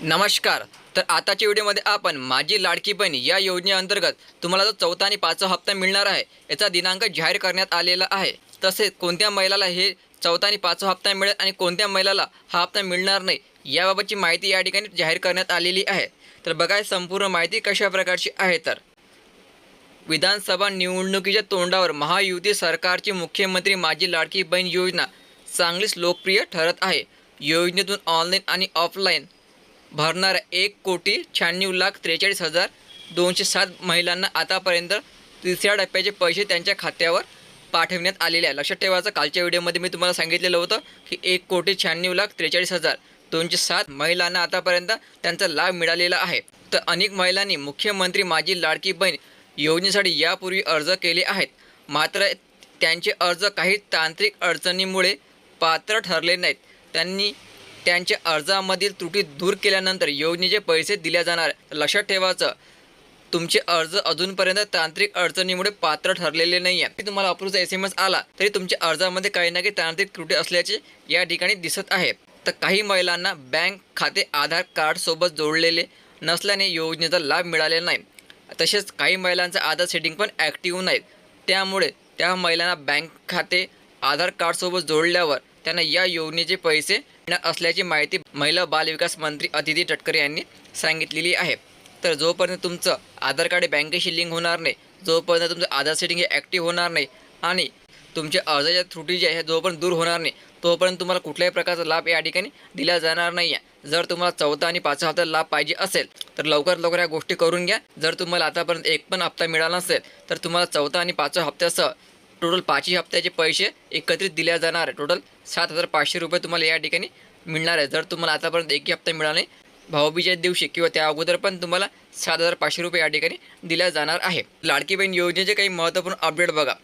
नमस्कार. तर आताच्या व्हिडिओमध्ये आपण माझी लाडकी बहीण या योजनेअंतर्गत तुम्हाला जो चौथा आणि पाचवा हप्ता मिळणार आहे याचा दिनांक जाहीर करण्यात आलेला आहे. तसेच कोणत्या महिलाला हे चौथा आणि पाचवा हप्ता मिळेल आणि कोणत्या महिलाला हा हप्ता मिळणार नाही याबाबतची माहिती या ठिकाणी जाहीर करण्यात आलेली आहे. तर बघा संपूर्ण माहिती कशा प्रकारची आहे तर. विधानसभा निवडणुकीच्या तोंडावर महायुती सरकारची मुख्यमंत्री माझी लाडकी बहीण योजना चांगलीच लोकप्रिय ठरत आहे. योजनेतून ऑनलाईन आणि ऑफलाईन भरणाऱ्या एक कोटी शहाण्णव लाख त्रेचाळीस हजार दोनशे सात महिलांना आतापर्यंत तिसऱ्या टप्प्याचे पैसे त्यांच्या खात्यावर पाठवण्यात आलेले आहे. लक्षात ठेवायचं कालच्या व्हिडिओमध्ये मी तुम्हाला सांगितलेलं होतं की एक कोटी शहाण्णव लाख त्रेचाळीस हजार दोनशे सात महिलांना आतापर्यंत त्यांचा लाभ मिळालेला आहे. तर अनेक महिलांनी मुख्यमंत्री माझी लाडकी बहीण योजनेसाठी यापूर्वी अर्ज केले आहेत. मात्र त्यांचे अर्ज काही तांत्रिक अडचणीमुळे पात्र ठरले नाहीत. त्यांनी त्यांच्या अर्जामधील त्रुटी दूर केल्यानंतर योजनेचे पैसे दिले जाणार. लक्षात ठेवायचं तुमचे अर्ज अजूनपर्यंत तांत्रिक अडचणीमुळे पात्र ठरलेले नाही आहे तुम्हाला अप्रूव्हचा एस एम एस आला तरी तुमच्या अर्जामध्ये काही ना काही तांत्रिक त्रुटी असल्याचे या ठिकाणी दिसत आहे. तर काही महिलांना बँक खाते आधार कार्डसोबत जोडलेले नसल्याने योजनेचा लाभ मिळालेला नाही. तसेच काही महिलांचं आधार सेटिंग पण ॲक्टिव्ह नाहीत. त्यामुळे त्या महिलांना बँक खाते आधार कार्डसोबत जोडल्यावर त्यांना या योजनेचे पैसे मिळणार असल्याची माहिती महिला बालविकास मंत्री अदिती तटकरे यांनी सांगितलेली आहे. तर जोपर्यंत तुमचं आधार कार्ड बँकेशी लिंक होणार नाही जोपर्यंत तुमचं आधार सेटिंग हे ॲक्टिव्ह होणार नाही आणि तुमच्या अर्जाच्या त्रुटी ज्या आहे जोपर्यंत दूर होणार नाही तोपर्यंत तुम्हाला कुठल्याही प्रकारचा लाभ या ठिकाणी दिला जाणार नाही. आहे जर तुम्हाला चौथा आणि पाचवा हप्ता लाभ पाहिजे असेल तर लवकरात लवकर या गोष्टी करून घ्या. जर तुम्हाला आतापर्यंत एक पण हप्ता मिळाला नसेल तर तुम्हाला चौथा आणि पाचव्या हप्त्यासह टोटल पाचही हप्त्याचे पैसे एकत्रित दिल्या जाणार. आहे टोटल सात हजार पाचशे रुपये तुम्हाला या ठिकाणी मिळणार आहे जर तुम्हाला आतापर्यंत एकही हप्ता मिळाला नाही भाऊबीजेच्या दिवशी किंवा त्या अगोदर पण तुम्हाला सात हजार पाचशे रुपये या ठिकाणी दिल्या जाणार आहे. लाडकी बहीण योजनेचे काही महत्त्वपूर्ण अपडेट बघा.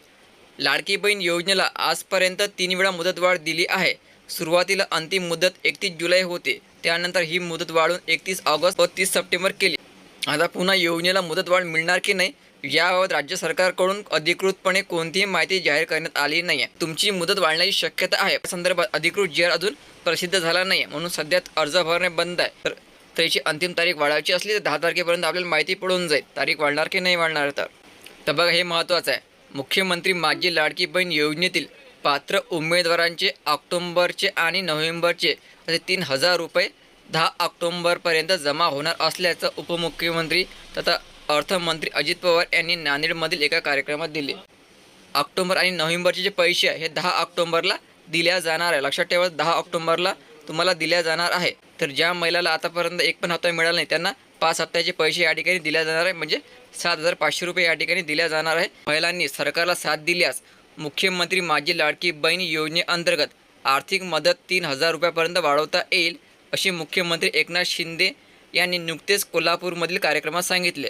लाडकी बहीण योजनेला आजपर्यंत तीन वेळा मुदतवाढ दिली आहे. सुरुवातीला अंतिम मुदत एकतीस जुलै होते. त्यानंतर ही मुदत वाढून एकतीस ऑगस्ट व तीस सप्टेंबर केली. आता पुन्हा योजनेला मुदतवाढ मिळणार की नाही याबाबत राज्य सरकारकडून अधिकृतपणे कोणतीही माहिती जाहीर करण्यात आली नाही आहे तुमची मुदत वाढण्याची शक्यता आहे. या संदर्भात अधिकृत जी अजून प्रसिद्ध झाला नाही आहे म्हणून सध्या अर्ज भरणे बंद आहे. तर त्याची अंतिम तारीख वाढवायची असली तर दहा तारखेपर्यंत आपल्याला माहिती पडून जाईल. तारीख वाढणार की नाही वाढणार तर? तर बघा हे महत्त्वाचं आहे. मुख्यमंत्री माझी लाडकी बहीण योजनेतील पात्र उमेदवारांचे ऑक्टोंबरचे आणि नोव्हेंबरचे असे तीन हजार रुपये दहा ऑक्टोंबरपर्यंत जमा होणार असल्याचं उपमुख्यमंत्री तथा अर्थमंत्री अजित पवार यांनी नांदेडमधील एका कार्यक्रमात दिले. ऑक्टोबर आणि नोव्हेंबरचे जे पैसे आहे हे दहा ऑक्टोंबरला दिल्या जाणार आहे. लक्षात ठेवा दहा ऑक्टोंबरला तुम्हाला दिल्या जाणार आहे. तर ज्या महिलाला आतापर्यंत एक पण हप्ता मिळाला नाही त्यांना पाच हप्त्याचे पैसे या ठिकाणी दिल्या जाणार आहे. म्हणजे सात हजार पाचशे रुपये या ठिकाणी दिल्या जाणार आहे. महिलांनी सरकारला साथ दिल्यास मुख्यमंत्री माझी लाडकी बहीण योजनेअंतर्गत आर्थिक मदत तीन हजार रुपयापर्यंत वाढवता येईल असे मुख्यमंत्री एकनाथ शिंदे यांनी नुकतेच कोल्हापूरमधील कार्यक्रमात सांगितले.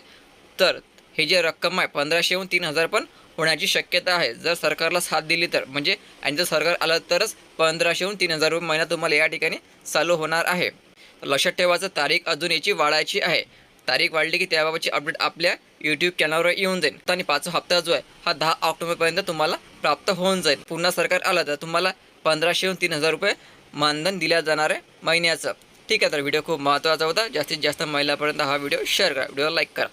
तर हे जे रक्कम आहे पंधराशेहून तीन हजार पण होण्याची शक्यता आहे. जर सरकारला साथ दिली तर म्हणजे आणि जर सरकार आलं तरच पंधराशेहून तीन हजार रुपये महिना तुम्हाला या ठिकाणी चालू होणार आहे. लक्षात ठेवायचं तारीख अजून याची वाढायची आहे. तारीख वाढली की त्याबाबतची अपडेट आपल्या यूट्यूब चॅनलवर येऊन जाईल. आणि पाचवा हप्ता जो आहे हा दहा ऑक्टोबरपर्यंत तुम्हाला प्राप्त होऊन जाईल. पुन्हा सरकार आलं तर तुम्हाला पंधराशेहून तीन हजार रुपये मानधन दिल्या जाणार आहे महिन्याचं. ठीक आहे तर व्हिडिओ खूप महत्त्वाचा होता. जास्तीत जास्त महिलापर्यंत हा व्हिडिओ शेअर करा. व्हिडिओला लाईक करा.